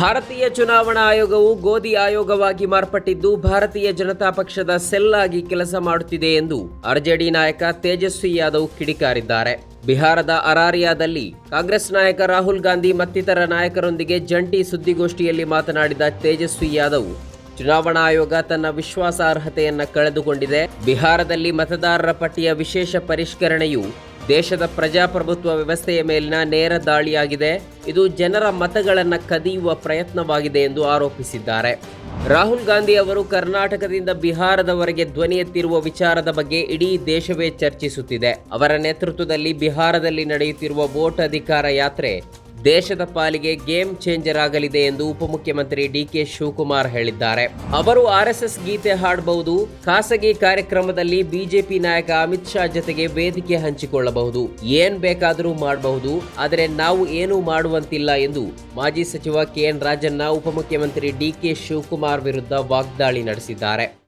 ಭಾರತೀಯ ಚುನಾವಣಾ ಆಯೋಗವು ಗೋಧಿ ಆಯೋಗವಾಗಿ ಮಾರ್ಪಟ್ಟಿದ್ದು ಭಾರತೀಯ ಜನತಾ ಪಕ್ಷದ ಸೆಲ್ ಆಗಿ ಕೆಲಸ ಮಾಡುತ್ತಿದೆ ಎಂದು ಆರ್ಜೆಡಿ ನಾಯಕ ತೇಜಸ್ವಿ ಯಾದವ್ ಕಿಡಿಕಾರಿದ್ದಾರೆ. ಬಿಹಾರದ ಅರಾರಿಯಾದಲ್ಲಿ ಕಾಂಗ್ರೆಸ್ ನಾಯಕ ರಾಹುಲ್ ಗಾಂಧಿ ಮತ್ತಿತರ ನಾಯಕರೊಂದಿಗೆ ಜಂಟಿ ಸುದ್ದಿಗೋಷ್ಠಿಯಲ್ಲಿ ಮಾತನಾಡಿದ ತೇಜಸ್ವಿ ಯಾದವ್, ಚುನಾವಣಾ ಆಯೋಗ ತನ್ನ ವಿಶ್ವಾಸಾರ್ಹತೆಯನ್ನು ಕಳೆದುಕೊಂಡಿದೆ. ಬಿಹಾರದಲ್ಲಿ ಮತದಾರರ ಪಟ್ಟಿಯ ವಿಶೇಷ ಪರಿಷ್ಕರಣೆಯು ದೇಶದ ಪ್ರಜಾಪ್ರಭುತ್ವ ವ್ಯವಸ್ಥೆಯ ಮೇಲಿನ ನೇರ ದಾಳಿಯಾಗಿದೆ. ಇದು ಜನರ ಮತಗಳನ್ನು ಕದಿಯುವ ಪ್ರಯತ್ನವಾಗಿದೆ ಎಂದು ಆರೋಪಿಸಿದ್ದಾರೆ. ರಾಹುಲ್ ಗಾಂಧಿ ಅವರು ಕರ್ನಾಟಕದಿಂದ ಬಿಹಾರದವರೆಗೆ ಧ್ವನಿ ಎತ್ತಿರುವ ವಿಚಾರದ ಬಗ್ಗೆ ಇಡೀ ದೇಶವೇ ಚರ್ಚಿಸುತ್ತಿದೆ. ಅವರ ನೇತೃತ್ವದಲ್ಲಿ ಬಿಹಾರದಲ್ಲಿ ನಡೆಯುತ್ತಿರುವ ವೋಟ್ ಅಧಿಕಾರ ಯಾತ್ರೆ ದೇಶದ ಪಾಲಿಗೆ ಗೇಮ್ ಚೇಂಜರ್ ಆಗಲಿದೆ ಎಂದು ಉಪಮುಖ್ಯಮಂತ್ರಿ ಡಿಕೆ ಶಿವಕುಮಾರ್ ಹೇಳಿದ್ದಾರೆ. ಅವರು ಆರ್ಎಸ್ಎಸ್ ಗೀತೆ ಹಾಡಬಹುದು. ಖಾಸಗಿ ಕಾರ್ಯಕ್ರಮದಲ್ಲಿ ಬಿಜೆಪಿ ನಾಯಕ ಅಮಿತ್ ಶಾ ಜೊತೆಗೆ ವೇದಿಕೆ ಹಂಚಿಕೊಳ್ಳಬಹುದು. ಏನ್ ಬೇಕಾದರೂ ಮಾಡಬಹುದು. ಆದರೆ ನಾವು ಏನೂ ಮಾಡುವಂತಿಲ್ಲ ಎಂದು ಮಾಜಿ ಸಚಿವ ಕೆಎನ್ ರಾಜಣ್ಣ ಉಪಮುಖ್ಯಮಂತ್ರಿ ಡಿಕೆ ಶಿವಕುಮಾರ್ ವಿರುದ್ಧ ವಾಗ್ದಾಳಿ ನಡೆಸಿದ್ದಾರೆ.